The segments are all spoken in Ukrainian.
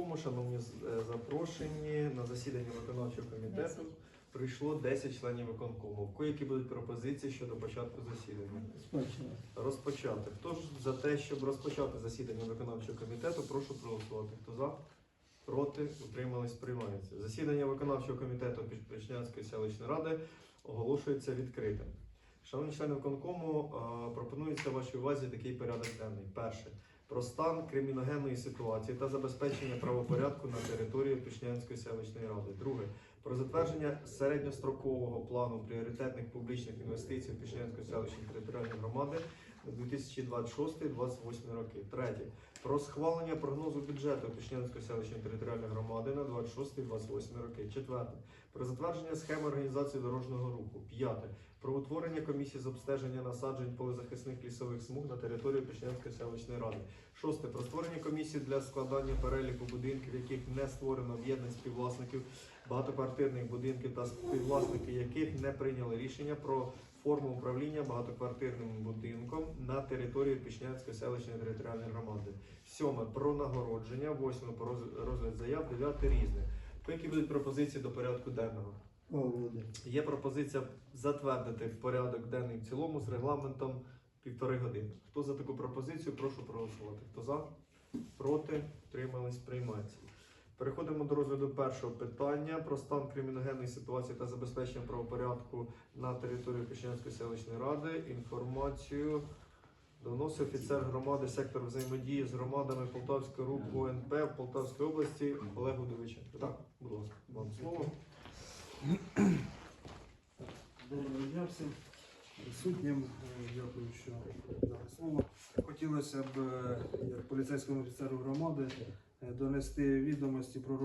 виконкому, шановні е, запрошені на засідання виконавчого комітету. Прийшло 10 членів виконкому. В кої які будуть пропозиції щодо початку засідання? Розпочати. Хто ж за те, щоб розпочати засідання виконавчого комітету, прошу проголосувати. Хто за? Проти? Утримались? Приймається. Засідання виконавчого комітету Пішнянської селищної ради оголошується відкритим. Шановні члени виконкому, е, пропонується вашій увазі такий порядок денний. Перше. Про стан криміногенної ситуації та забезпечення правопорядку на території Пішнянської селищної ради. Друге. Про затвердження середньострокового плану пріоритетних публічних інвестицій Пішнянської селищної територіальної громади на 2026-2028 роки. Третє. Про схвалення прогнозу бюджету Пішнянської селищної територіальної громади на 26-28 роки. Четверте. Про затвердження схеми організації дорожнього руху. П'яте. Про утворення комісії з обстеження насаджень полезахисних лісових смуг на території Пішнянської селищної ради. Шосте. Про створення комісії для складання переліку будинків, яких не створено об'єднань співвласників багатоквартирних будинків та співвласники яких не прийняли рішення про форму управління багатоквартирним будинком на території Пішнянської селищної територіальної громади. Сьоме про нагородження, восьме про розгляд заяв, дев'яте різне. Які будуть пропозиції до порядку денного? Є пропозиція затвердити порядок денний в цілому з регламентом півтори години. Хто за таку пропозицію, прошу проголосувати. Хто за? Проти? Тримались, приймається. Переходимо до розгляду першого питання про стан криміногенної ситуації та забезпечення правопорядку на території Пішнянської селищної ради. Інформацію доносить офіцер громади сектор взаємодії з громадами Полтавського руху ОНП в Полтавській області Олег Гудовиченко. Так, будь ласка, вам слово. Доброго дня всім присутнім. Е, Дякую, що дали слово. Хотілося б, е, як поліцейському офіцеру громади, е, донести відомості про,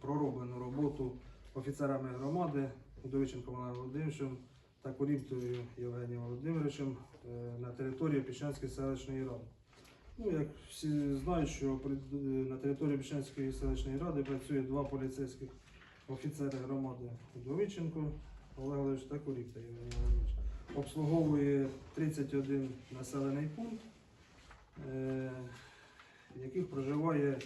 пророблену роботу офіцерами громади Удовиченком Олегом Володимировичем та Куріптою Євгенієм Володимировичем е, на території Піщанської селищної ради. Ну, Як всі знають, що е, на території Піщанської селищної ради працює два поліцейських офіцери громади Довіченко Олег Олегович та Куріпта Євгеній Володимирович. Обслуговує 31 населений пункт, е яких проживає,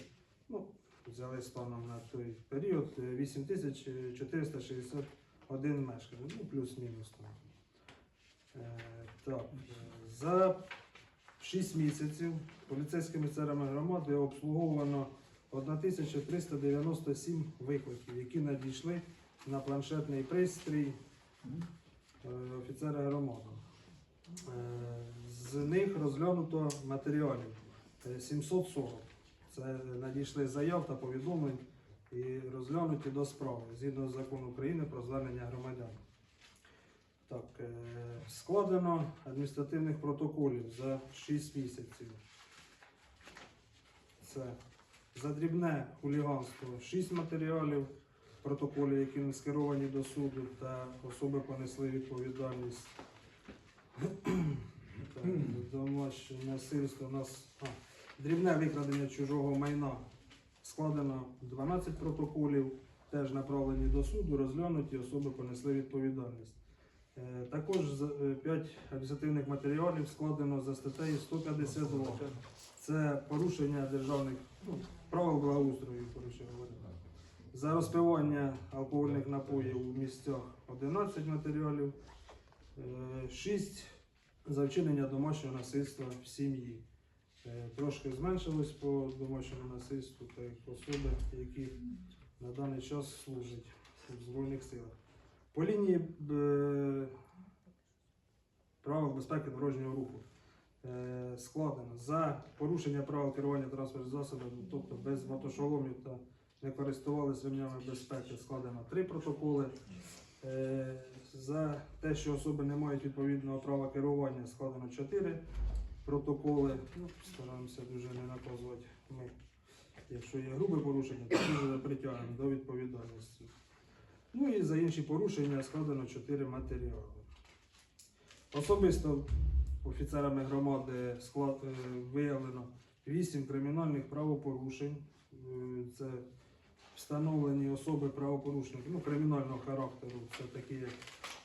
ну, взяли станом на той період е, 8460 один мешканець, ну плюс-мінус. Е, так, е, За 6 місяців поліцейськими царами громади обслуговано 1397 викликів, які надійшли на планшетний пристрій е, офіцера громади. Е, з них розглянуто матеріалів е, 740. Це надійшли заяв та повідомлень і розглянуті до справи згідно з закону України про звернення громадян. Так, е, складено адміністративних протоколів за 6 місяців. Це за дрібне хуліганство 6 матеріалів, протоколів, які не скеровані до суду, та особи понесли відповідальність. Так, Домашнє насильство у нас а, дрібне викрадення чужого майна складено 12 протоколів, теж направлені до суду, розглянуті, особи понесли відповідальність. Е, Також 5 адміністративних матеріалів складено за статтею 152. Це порушення державних ну, правил благоустрою. За розпивання алкогольних напоїв у місцях 11 матеріалів, 6 за вчинення домашнього насильства в сім'ї. Е, Трошки зменшилось по домашньому насильству та особи, які на даний час служать в Збройних силах. По лінії е, правил безпеки дорожнього руху е, складено за порушення правил керування транспортним засобом, тобто без мотошоломів та не користувалися ремнями безпеки, складено три протоколи. За те, що особи не мають відповідного права керування, складено чотири протоколи. Ну, стараємося дуже не наказувати ми. Якщо є грубе порушення, то дуже притягнемо до відповідальності. Ну і за інші порушення складено чотири матеріали. Особисто офіцерами громади склад, е, виявлено 8 кримінальних правопорушень. Е, Це встановлені особи правопорушники ну, кримінального характеру. Це такі як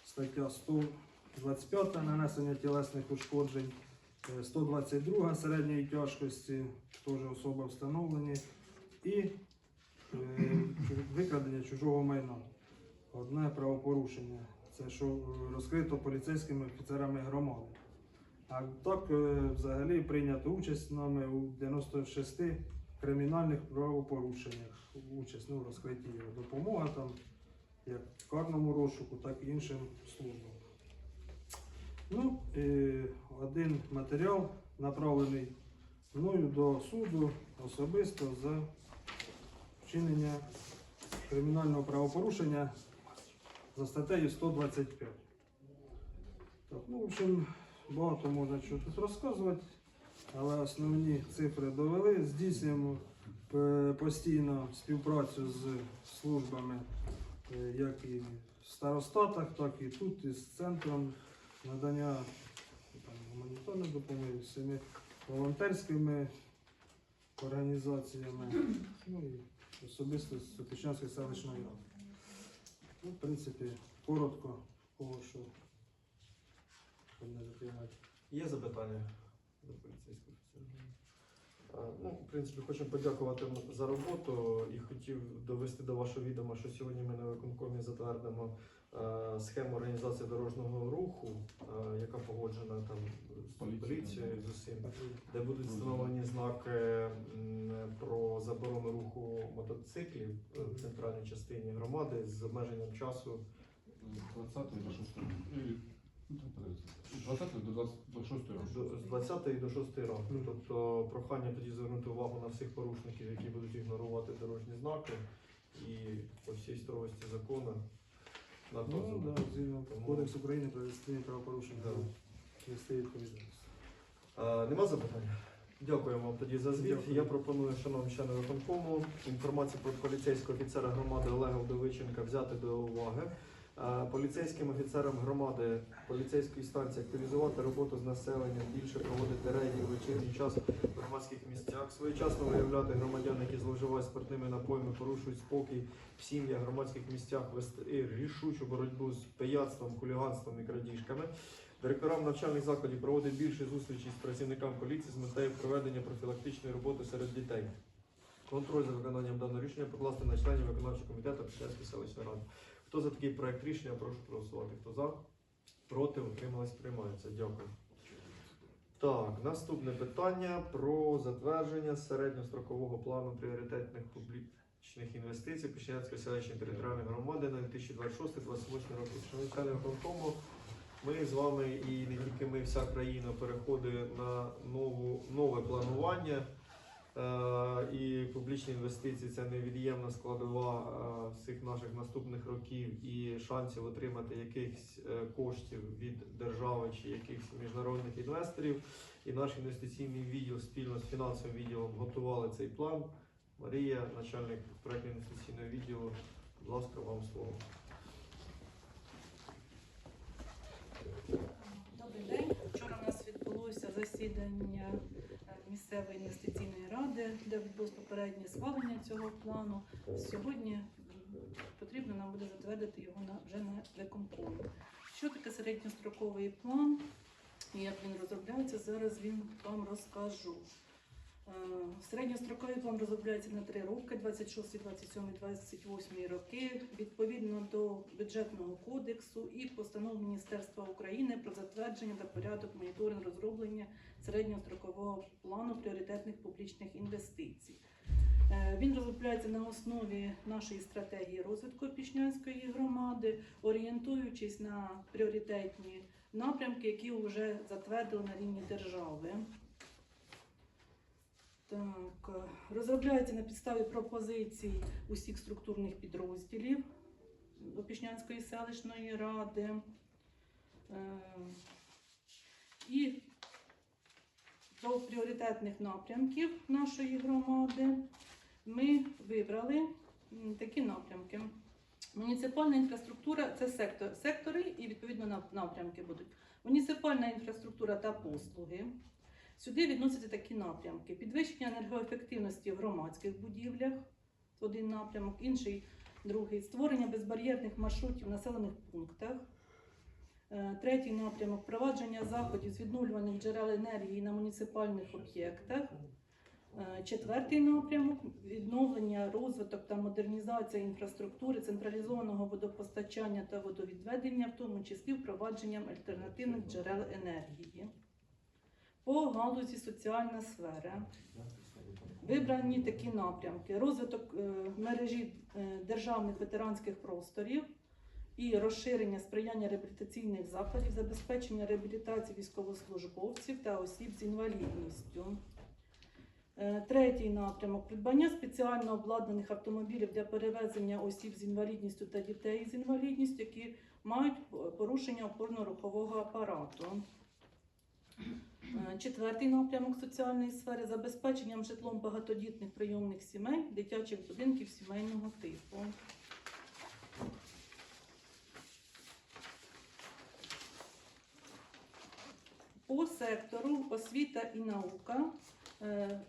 стаття 125 нанесення тілесних ушкоджень, 122 середньої тяжкості, теж особи встановлені. І викрадення чужого майна. Одне правопорушення. Це що е, розкрито поліцейськими офіцерами громади. А так е, взагалі прийнято участь нами у 96 кримінальних правопорушеннях. Участь ну, в розкритті допомога там, як карному розшуку, так і іншим службам. Ну, і один матеріал направлений мною до суду особисто за вчинення кримінального правопорушення за статтею 125. Так, ну, в общем, багато можна чого тут розказувати, але основні цифри довели. Здійснюємо е, постійно співпрацю з службами, е, як і в старостатах, так і тут, із центром надання гуманітарної допомоги, цими волонтерськими організаціями, ну і особисто з Сопічанської селищної ради. Ну, в принципі, коротко, кого що не затримати. Є запитання до поліцейського офіцера? Ну, в принципі, хочемо подякувати за роботу і хотів довести до вашого відома, що сьогодні ми на виконкомі затвердимо схему організації дорожнього руху, е, яка погоджена там з Поліцією. з усім, де будуть встановлені знаки про заборону руху мотоциклів е, в центральній частині громади з обмеженням часу. 20 до 6 Или, ну, 20 до 20 до 6 До- року. з 20 до 6 ранку. Тобто прохання тоді звернути увагу на всіх порушників, які будуть ігнорувати дорожні знаки і по всій строгості закону на Ну, да, згідно Тому- Кодекс України про адміністративні правопорушення Да. нести відповідальність. А, нема запитань? Дякуємо вам тоді за звіт. Дякую. Я пропоную, шановні члени виконкому, інформацію про поліцейського офіцера громади Олега Вдовиченка взяти до уваги. Поліцейським офіцерам громади поліцейської станції активізувати роботу з населенням, більше проводити рейди в вечірній час в громадських місцях, своєчасно виявляти громадян, які зловживають спиртними напоями, порушують спокій в сім'ях, громадських місцях, вести рішучу боротьбу з пияцтвом, хуліганством і крадіжками. Директорам навчальних закладів проводить більше зустрічей з працівниками поліції з метою проведення профілактичної роботи серед дітей. Контроль за виконанням даного рішення покласти на членів виконавчого комітету Печерської селищної ради. Хто за такий проект рішення, прошу проголосувати. Хто за? Проти, утримались, приймається. Дякую. Так, наступне питання про затвердження середньострокового плану пріоритетних публічних інвестицій Печерської селищної територіальної громади на 2026-2028 роки. Шановні члени виконкому, ми з вами і не тільки ми, вся країна переходить на нову, нове планування. Е, і публічні інвестиції це невід'ємна складова е, всіх наших наступних років і шансів отримати якихось е, коштів від держави чи якихось міжнародних інвесторів. І наш інвестиційний відділ спільно з фінансовим відділом готували цей план. Марія, начальник проєктно-інвестиційного відділу, будь ласка, вам слово. Добрий день. Вчора у нас відбулося засідання місцевої інвестиційної ради, де відбулось попереднє схвалення цього плану. Сьогодні потрібно нам буде затвердити його на вже на виконкомі. Що таке середньостроковий план і як він розробляється, зараз він вам розкажу. Е, Середньостроковий план розробляється на три роки: 26, 27, 28 роки, відповідно до бюджетного кодексу і постанов Міністерства України про затвердження та порядок моніторингу розроблення середньострокового плану пріоритетних публічних інвестицій. Е, Він розробляється на основі нашої стратегії розвитку Пішнянської громади, орієнтуючись на пріоритетні напрямки, які вже затвердили на рівні держави. Так, розробляється на підставі пропозицій усіх структурних підрозділів Опішнянської селищної ради. Е, І до пріоритетних напрямків нашої громади ми вибрали такі напрямки. Муніципальна інфраструктура це сектор, сектори і відповідно напрямки будуть. Муніципальна інфраструктура та послуги. Сюди відносяться такі напрямки: підвищення енергоефективності в громадських будівлях, один напрямок, інший другий створення безбар'єрних маршрутів в населених пунктах. Е, Третій напрямок впровадження заходів з відновлюваних джерел енергії на муніципальних об'єктах. Е, Четвертий напрямок відновлення, розвиток та модернізація інфраструктури централізованого водопостачання та водовідведення, в тому числі впровадженням альтернативних джерел енергії. По галузі соціальна сфера вибрані такі напрямки: розвиток е, мережі е, державних ветеранських просторів і розширення сприяння реабілітаційних закладів, забезпечення реабілітації військовослужбовців та осіб з інвалідністю. Е, Третій напрямок придбання спеціально обладнаних автомобілів для перевезення осіб з інвалідністю та дітей з інвалідністю, які мають порушення опорно-рухового апарату. Е, Четвертий напрямок соціальної сфери забезпеченням житлом багатодітних прийомних сімей, дитячих будинків сімейного типу. По сектору освіта і наука е,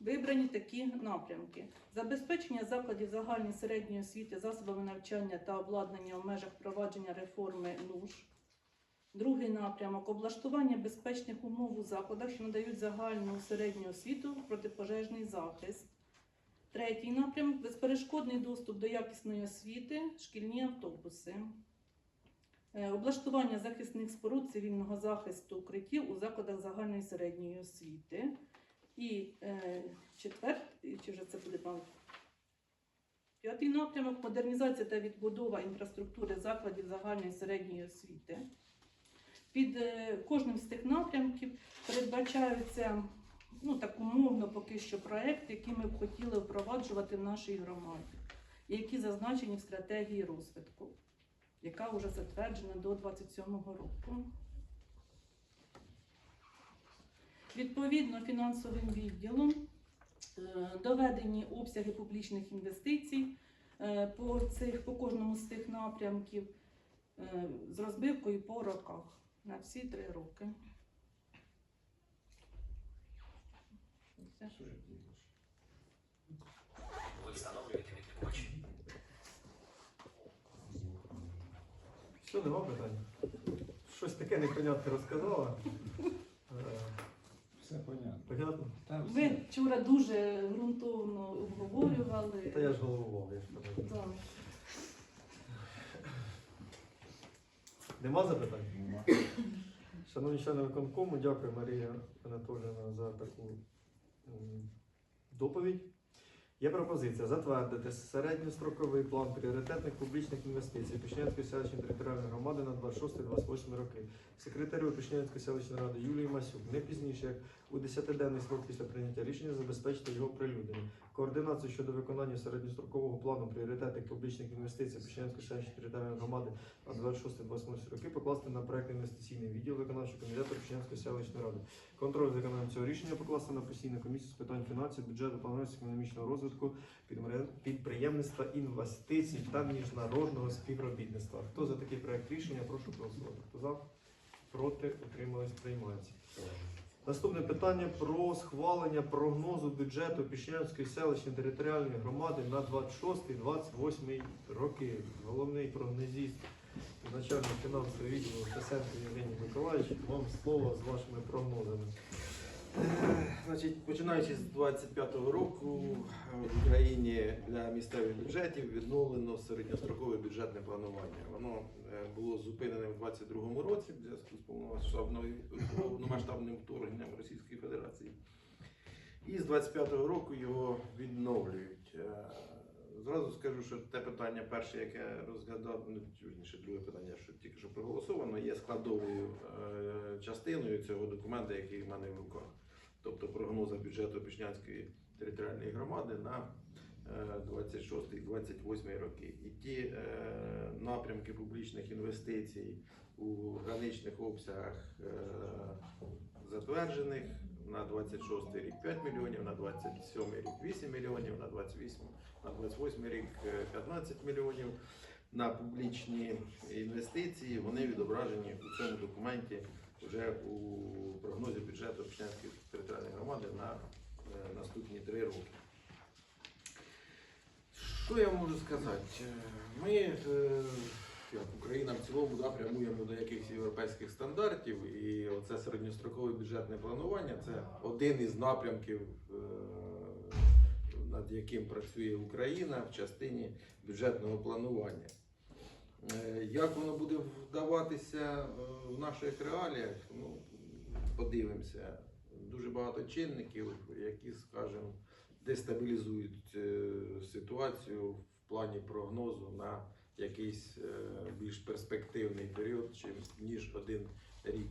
вибрані такі напрямки: забезпечення закладів загальної середньої освіти засобами навчання та обладнання в межах впровадження реформи НУШ. Другий напрямок облаштування безпечних умов у закладах, що надають загальну середню освіту, протипожежний захист. Третій напрямок безперешкодний доступ до якісної освіти, шкільні автобуси. Е, Облаштування захисних споруд цивільного захисту укриттів у закладах загальної середньої освіти. І е, четвертий, чи вже це буде мабуть, п'ятий напрямок модернізація та відбудова інфраструктури закладів загальної середньої освіти. Під е, кожним з тих напрямків передбачаються ну, так умовно поки що проекти, які ми б хотіли впроваджувати в нашій громаді, які зазначені в стратегії розвитку, яка вже затверджена до 27-го року. Відповідно фінансовим відділом е, доведені обсяги публічних інвестицій е, по, цих, по кожному з цих напрямків з розбивкою по роках на всі три роки. Все. Що, нема питань? Щось таке непонятне розказала. Все понятно. Понятно? Все. вчора дуже ґрунтовно обговорювали. Та я ж головував, я ж. Да. Нема запитань? Нема. Шановні члени виконкому, дякую Марія Анатоліївна за таку доповідь. Є пропозиція затвердити середньостроковий план пріоритетних публічних інвестицій Пішнянської селищної територіальної громади на 26-28 роки. Секретарю Пішнянської селищної ради Юлії Масюк не пізніше як у 10-денний срок після прийняття рішення забезпечити його прилюднення. Координацію щодо виконання середньострокового плану пріоритетних публічних інвестицій Пішнянської селищної територіальної громади на 26-28 роки покласти на проект інвестиційний відділ виконавчого комітету Пішнянської селищної ради. Контроль за цього рішення покласти на постійну комісію з питань фінансів, бюджету, планування економічного розвитку, підприємництва, інвестицій та міжнародного співробітництва. Хто за такий проект рішення? Прошу проголосувати. Хто за? Проти утримались приймається. Наступне питання про схвалення прогнозу бюджету Пішнянської селищної територіальної громади на 26-28 роки. Головний прогнозіст, начальник фінансового відділу Тесенко Євгеній Миколаївич, вам слово з вашими прогнозами. Значить, починаючи з 25-го року е, в Україні для місцевих бюджетів відновлено середньострокове бюджетне планування. Воно е, було зупинене в 22-му році в зв'язку з повномасштабним вторгненням Російської Федерації. І з 25-го року його відновлюють. Е, Зразу скажу, що те питання перше, яке розглядав, ну вірніше, друге питання, що тільки що проголосовано, є складовою частиною цього документа, який в мене в руках тобто прогноза бюджету Пішнянської територіальної громади на е, 26-28 роки. І ті е, напрямки публічних інвестицій у граничних обсягах е, затверджених на 26 рік 5 мільйонів, на 27 рік 8 мільйонів, на 28, на 28 рік е, 15 мільйонів. На публічні інвестиції вони відображені у цьому документі вже у прогнозі бюджету Пішнянської територіальної громади на е, наступні три роки. Що я можу сказати? Е, Ми, е, як Україна в цілому, да, прямуємо до якихось європейських стандартів, і оце середньострокове бюджетне планування це один із напрямків над яким працює Україна в частині бюджетного планування. Е, Як воно буде вдаватися е, в наших реаліях? Ну, подивимося. Дуже багато чинників, які, скажімо, дестабілізують е, ситуацію в плані прогнозу на якийсь більш перспективний період, ніж один рік.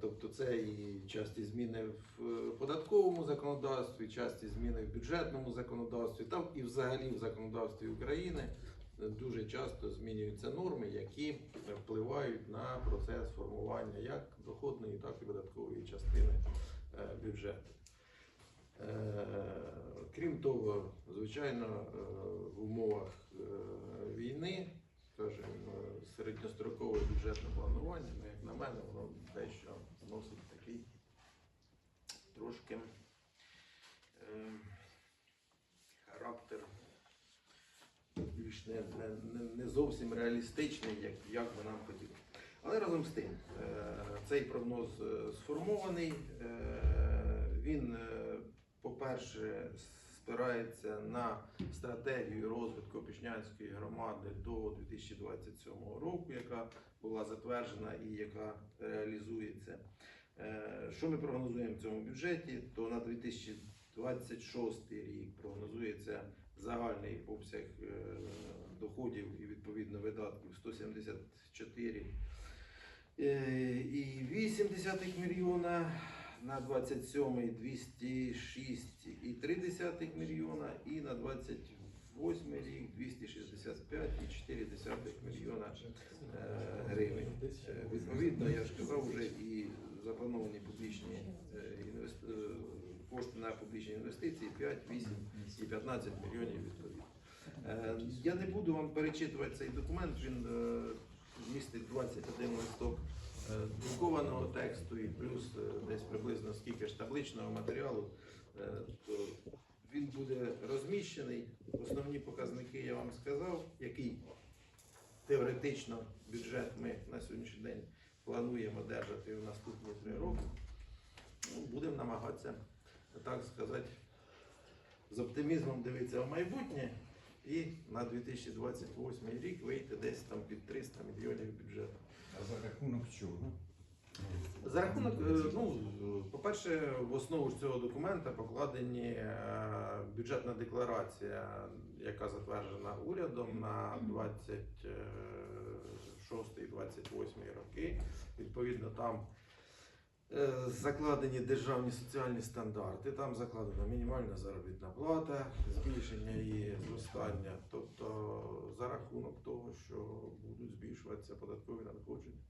Тобто це і часті зміни в податковому законодавстві, часті зміни в бюджетному законодавстві, там і взагалі в законодавстві України дуже часто змінюються норми, які впливають на процес формування як доходної, так і видаткової частини е, бюджету. Е, Крім того, звичайно, е, в умовах війни, скажімо, середньострокове бюджетне планування, ну, як на мене, воно дещо носить такий трошки характер не, не, не, зовсім реалістичний, як, як би нам хотілося. Але разом з тим, е, цей прогноз е, сформований. Е, Він, по-перше, спирається на стратегію розвитку Пішнянської громади до 2027 року, яка була затверджена і яка реалізується. Що ми прогнозуємо в цьому бюджеті? То на 2026 рік прогнозується загальний обсяг е, доходів і відповідно видатків 174 е, і 8 мільйона, на 27 206 і 3 мільйона, і на 28 рік 265 і 4 мільйона е, гривень. Відповідно, я ж казав вже і заплановані публічні інвес- е, кошти на публічні інвестиції 5, 8 і 15 мільйонів відповідно. Е, Я не буду вам перечитувати цей документ, він е, містить 21 листок е, друкованого тексту і плюс десь приблизно скільки ж табличного матеріалу. Він буде розміщений. Основні показники я вам сказав, який теоретично бюджет ми на сьогоднішній день плануємо держати в наступні три роки. Ну, будемо намагатися, так сказати, з оптимізмом дивитися в майбутнє і на 2028 рік вийти десь там під 300 мільйонів бюджету. А за рахунок чого? За рахунок, е, ну, по-перше, в основу ж цього документа покладені е, бюджетна декларація, яка затверджена урядом на 26-28 роки. Відповідно, там е, закладені державні соціальні стандарти, там закладена мінімальна заробітна плата, збільшення її зростання, тобто за рахунок того, що будуть збільшуватися податкові надходження.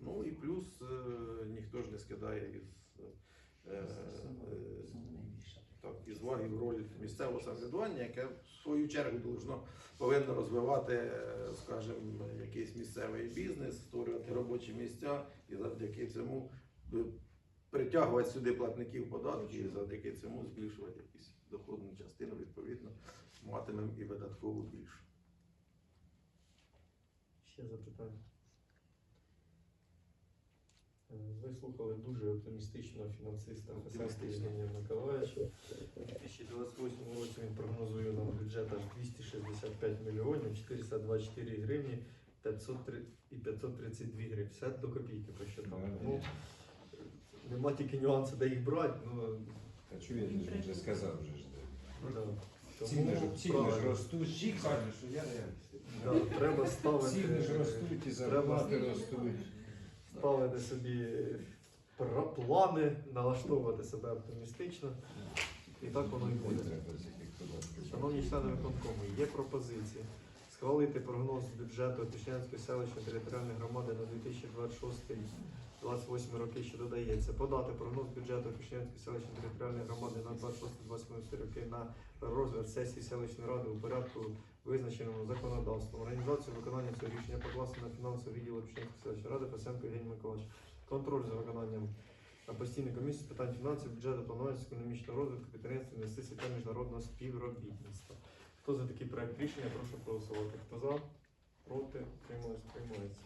Ну і плюс е, ніхто ж не скидає із, е, е, так, із ваги в роль місцевого самоврядування, яке в свою чергу должно, повинно розвивати, е, скажімо, якийсь місцевий бізнес, створювати робочі місця і завдяки цьому е, притягувати сюди платників податків і завдяки цьому збільшувати якусь доходну частину, відповідно, матимемо і видаткову більшу. Ще запитання. Е, Вислухали дуже оптимістичного фінансиста Хасанського Євгенія Миколаївича. У 2028 році він прогнозує нам бюджет аж 265 мільйонів 424 гривні 503 і 532 гривні. Все до копійки посчитав. Ну, нема тільки нюансу, де їх брати. Ну, Та чуєте, ж він вже сказав вже ж. да. Ціни ж, ціни ж правильно. ростуть. Всі кажуть, що я реаліст. Да, треба ставити. Ціни ж ростуть і зарплати Треба- ростуть. Ставити собі плани, налаштовувати себе оптимістично. І так воно і буде. Шановні члени виконкому, є пропозиції схвалити прогноз бюджету Тишнянської селищної територіальної громади на 2026-2028 роки, що додається, подати прогноз бюджету Тишнянської селищної територіальної громади на 26-28 роки на розгляд сесії селищної ради у порядку визначеному законодавством. Організацію виконання цього рішення покласти на фінансовий відділ Пішнянської селищної ради Пасенко Євгеній Миколаївич. Контроль за виконанням на постійній комісії з питань фінансів, бюджету, планування економічного розвитку, підприємств, інвестицій та міжнародного співробітництва. Хто за такий проект рішення, прошу проголосувати. Хто за? Проти? Утримались? Приймається.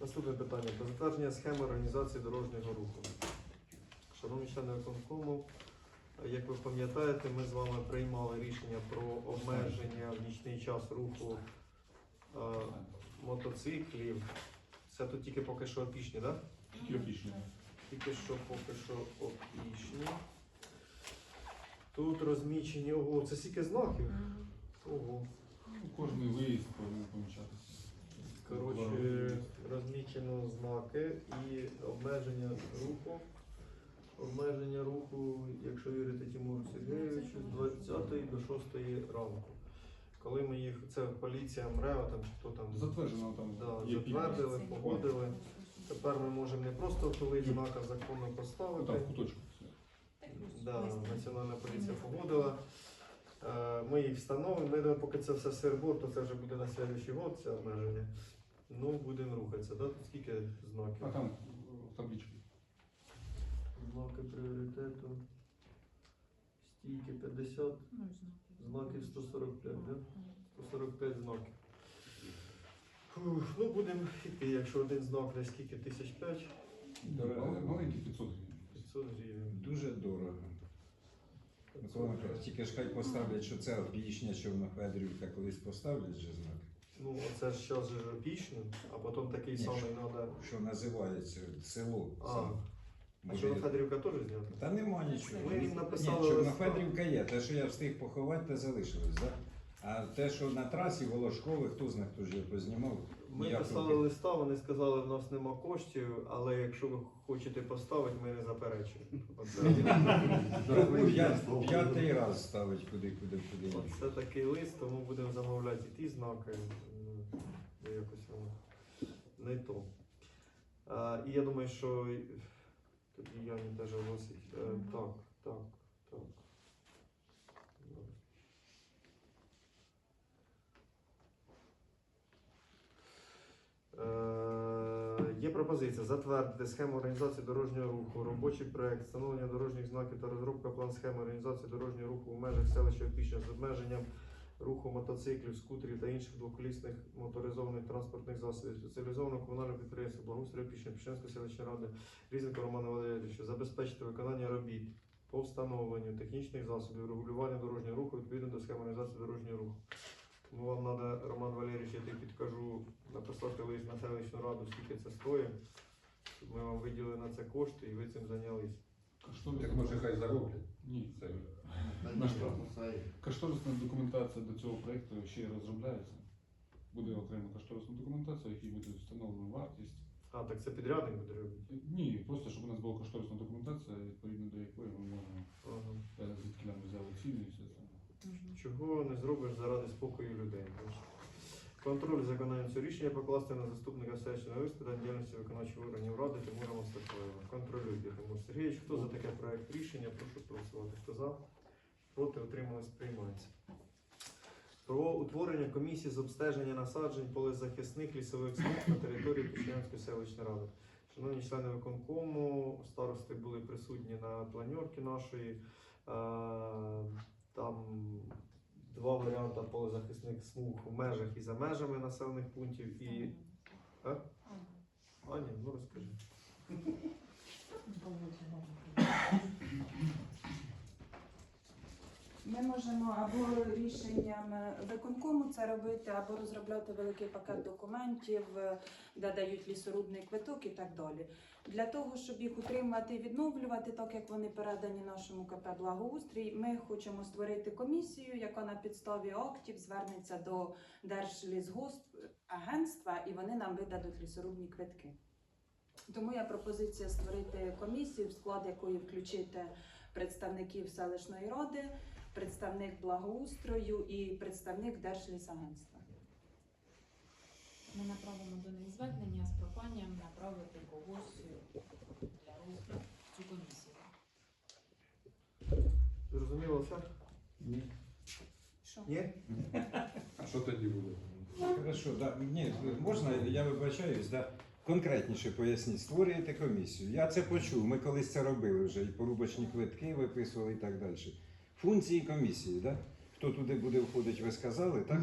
Наступне питання. Про затвердження схеми організації дорожнього руху. Шановні члени виконкому, як ви пам'ятаєте, ми з вами приймали рішення про обмеження в нічний час руху е, мотоциклів. Це тут тільки поки що опішні, так? Тільки опічні. Тільки що поки що опішні. Тут розмічені, ого, це стільки знаків. Ого. Ну, Кожний виїзд повинен помічатися. Коротше, розмічено знаки і обмеження руху. Обмеження руху, якщо вірити Тимуру Сергійовичу, з 20 до 6 ранку. Коли ми їх, це поліція МРЕО там чи хто там Затверджено там да, є затвердили, погодили. Тепер ми можемо не просто втулити знак, а законно поставити. там в куточку. Да, Національна поліція погодила. Е, Ми їх встановимо. Ми думаємо, поки це все сирбор, то це вже буде на слідуючий год, це обмеження. Ну, будемо рухатися. Да? Тут скільки знаків? А там в табличці. Знаки пріоритету. Стійки 50, знаків 145, да? 145 знаків. Фух, ну, будемо йти, якщо один знак десь скільки, тисяч п'ять, Мал- Маленький 500 гривень. 500 гривень. Дуже дорого. Микола тільки ж хай поставлять, що це опішня Човнофедрівка, колись поставлять же знак, Ну, оце ж зараз же опічно, а потім такий Ні, самий треба. що називається село. А, саме. а Буде- що Федорівка теж знята? Та нема нічого. Ми їм Ні, написали Чорнофедрівка є. Те, що я встиг поховати, те залишилось, так? А те, що на трасі Волошкове, хто знає, хто ж його познімав. Ми ніяк писали листа, вони сказали, в нас нема коштів, але якщо ви хочете поставити, ми не заперечуємо. Ну, п'ят- П'ятий раз ставить куди, куди, куди. оце такий лист, тому будемо замовляти і ті знаки. Ну, Якось воно не то. А, і я думаю, що тоді Яні теж оголосить. Е, Так, так, так. Добре. Е, Є пропозиція затвердити схему організації дорожнього руху, робочий проект, встановлення дорожніх знаків та розробка план схеми організації дорожнього руху в межах селища Опішня з обмеженням руху мотоциклів, скутерів та інших двоколісних моторизованих транспортних засобів, спеціалізованого комунального підприємства Благоустрій Опішня, Пішенської селищної ради Різнику Романа Валерійовича забезпечити виконання робіт по встановленню технічних засобів регулювання дорожнього руху відповідно до схеми організації дорожнього руху. Тому вам треба, Роман Валерійович, я тобі підкажу написати лист на селищну раду, скільки це стоїть, щоб ми вам виділили на це кошти і ви цим зайнялись. Так може хай зароблять. Ні. Це На штраф. Кошторисна документація до цього проєкту ще й розробляється. Буде окрема кошторисна документація, в якій буде встановлена вартість. А, так це підрядник буде робити. Ні, просто щоб у нас була кошторисна документація, відповідно до якої ми можемо Ага. е, звідки нам взяли ціни і все це. Чого не зробиш заради спокою людей? Контроль за виконанням цього рішення покласти на заступника селищного голови діяльності виконавчих органів ради Тимура Мостафоєва. Контролюйте, Тимур Сергійович. Хто за таке проект рішення? Прошу проголосувати. Хто за? Проти утримались, приймається. Про утворення комісії з обстеження насаджень полезахисних лісових смуг на території Пішнянської селищної ради. Шановні члени виконкому, старости були присутні на планерці нашої. Там два варіанти полезахисних смуг в межах і за межами населених пунктів. І А? Аня, ну розкажи. Ми можемо або рішенням виконкому це робити, або розробляти великий пакет документів, е, де дають лісорубний квиток і так далі. Для того, щоб їх утримувати і відновлювати, так як вони передані нашому КП Благоустрій, ми хочемо створити комісію, яка на підставі актів звернеться до Держлісгоспагентства і вони нам видадуть лісорубні квитки. Тому є пропозиція створити комісію, в склад якої включити представників селищної ради, представник благоустрою і представник Держлісагентства. Ми направимо до них звернення з проханням направити когось для розгляду в цю комісію. Зрозуміло все? Ні. Що? Ні? А що тоді буде? Хорошо, да. Ні, можна, я вибачаюсь, да. конкретніше поясніть, створюєте комісію. Я це почув, ми колись це робили вже, і порубочні квитки виписували і так далі. Функції комісії, да? хто туди буде входити, ви сказали, так?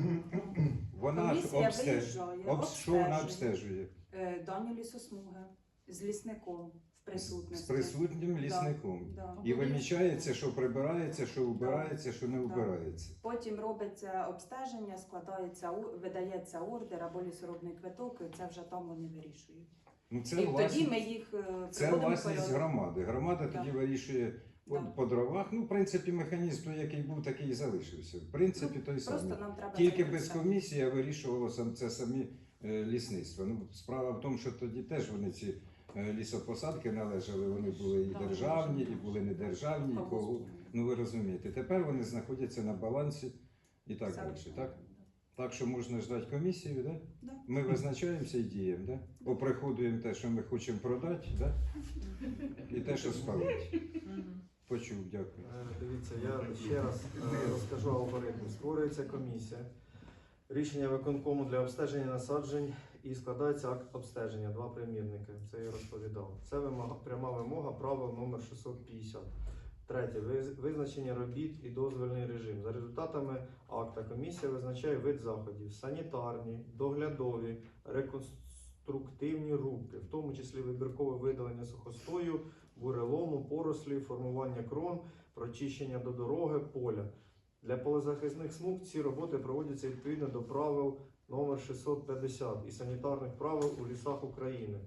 Вона Комісія обстежує. виїжджає. Що вона обстежує е, дані лісосмуги з лісником в присутності. з присутнім лісником. Да. І вимічається, що прибирається, що убирається, що не убирається. Потім робиться обстеження, складається у- видається ордер або лісорубний квиток, і це вже там вони вирішують. Ну це і тоді ми їх е, це приводимо в власність громади. Громада тоді вирішує по, по дровах. Ну, в принципі, механізм той, який був, такий і залишився. В принципі, той самий. Просто нам треба Тільки без комісії вирішувало сам це самі е, лісництва. Ну, справа в тому, що тоді теж вони ці е, лісопосадки належали, вони були і державні, і були недержавні, і кого. Ну ви розумієте, тепер вони знаходяться на балансі і так далі. Так? Так що можна ждати комісію, да? Да. Ми визначаємося і діємо, да? оприходуємо те, що ми хочемо продати, да? і те, що спалити. Почув, дякую. Е, Дивіться, я ще раз е, розкажу алгоритм. Створюється комісія, рішення виконкому для обстеження насаджень і складається акт обстеження, два примірники. Це я розповідав. Це вимога, пряма вимога правил номер 650. Третє. Визначення робіт і дозвільний режим. За результатами акта комісія визначає вид заходів: санітарні, доглядові, реконструктивні рубки, в тому числі вибіркове видалення сухостою, бурелому, порослі, формування крон, прочищення до дороги, поля. Для полезахисних смуг ці роботи проводяться відповідно до правил номер 650 і санітарних правил у лісах України.